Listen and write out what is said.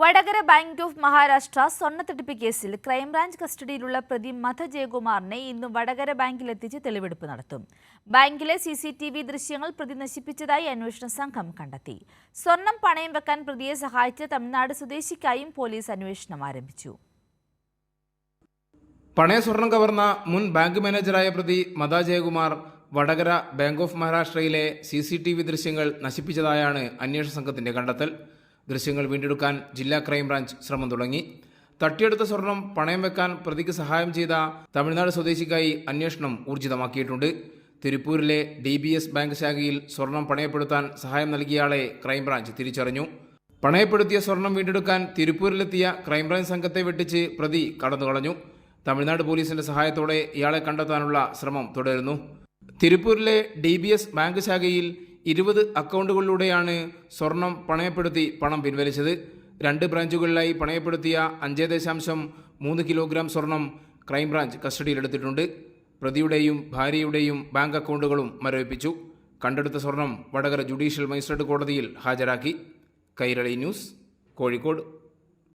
Vadakara bank of Maharashtra സ്വർണത്തട്ടിപ്പ് കേസിൽ crime branch കസ്റ്റഡിയിലുള്ള പ്രതി മധ ജയകുമാറിനെ ഇന്ന് വടകര ബാങ്കിലെത്തിച്ച് തെളിവെടുപ്പ് നടത്തും. ബാങ്കിലെ സി സി ടി വി ദൃശ്യങ്ങൾ പ്രതി നശിപ്പിച്ചതായി അന്വേഷണ സംഘം കണ്ടെത്തി. സ്വർണം പണയം വെക്കാൻ പ്രതിയെ സഹായിച്ച തമിഴ്നാട് സ്വദേശിക്കായും പോലീസ് അന്വേഷണം ആരംഭിച്ചു. പണയ സ്വർണം കവർന്ന മുൻ ബാങ്ക് മാനേജറായ പ്രതി മദ ജയകുമാർ വടകര ബാങ്ക് ഓഫ് മഹാരാഷ്ട്രയിലെ സി സി ടി വി ദൃശ്യങ്ങൾ നശിപ്പിച്ചതായാണ് അന്വേഷണ സംഘത്തിന്റെ കണ്ടെത്തൽ. ദൃശ്യങ്ങൾ വീണ്ടെടുക്കാൻ ജില്ലാ ക്രൈംബ്രാഞ്ച് ശ്രമം തുടങ്ങി. തട്ടിയെടുത്ത സ്വർണം പണയം വെക്കാൻ പ്രതിക്ക് സഹായം ചെയ്ത തമിഴ്നാട് സ്വദേശിക്കായി അന്വേഷണം ഊർജിതമാക്കിയിട്ടുണ്ട്. തിരുപ്പൂരിലെ ഡി ബി എസ് ബാങ്ക് ശാഖയിൽ സ്വർണം പണയപ്പെടുത്താൻ സഹായം നൽകിയയാളെ ക്രൈംബ്രാഞ്ച് തിരിച്ചറിഞ്ഞു. പണയപ്പെടുത്തിയ സ്വർണം വീണ്ടെടുക്കാൻ തിരുപ്പൂരിലെത്തിയ ക്രൈംബ്രാഞ്ച് സംഘത്തെ വെട്ടിച്ച് പ്രതി കടന്നുകളഞ്ഞു തമിഴ്നാട് പോലീസിന്റെ സഹായത്തോടെ ഇയാളെ കണ്ടെത്താനുള്ള ശ്രമം തുടരുന്നു. തിരുപ്പൂരിലെ ഡി ബാങ്ക് ശാഖയിൽ ഇരുപത് അക്കൗണ്ടുകളിലൂടെയാണ് സ്വർണം പണയപ്പെടുത്തി പണം പിൻവലിച്ചത്. രണ്ട് ബ്രാഞ്ചുകളിലായി പണയപ്പെടുത്തിയ അഞ്ച് ദശാംശം മൂന്ന് കിലോഗ്രാം സ്വർണം ക്രൈംബ്രാഞ്ച് കസ്റ്റഡിയിലെടുത്തിട്ടുണ്ട്. പ്രതിയുടെയും ഭാര്യയുടെയും ബാങ്ക് അക്കൗണ്ടുകളും മരവിപ്പിച്ചു. കണ്ടെടുത്ത സ്വർണം വടകര ജുഡീഷ്യൽ മജിസ്ട്രേറ്റ് കോടതിയിൽ ഹാജരാക്കി. കൈരളി ന്യൂസ് കോഴിക്കോട്.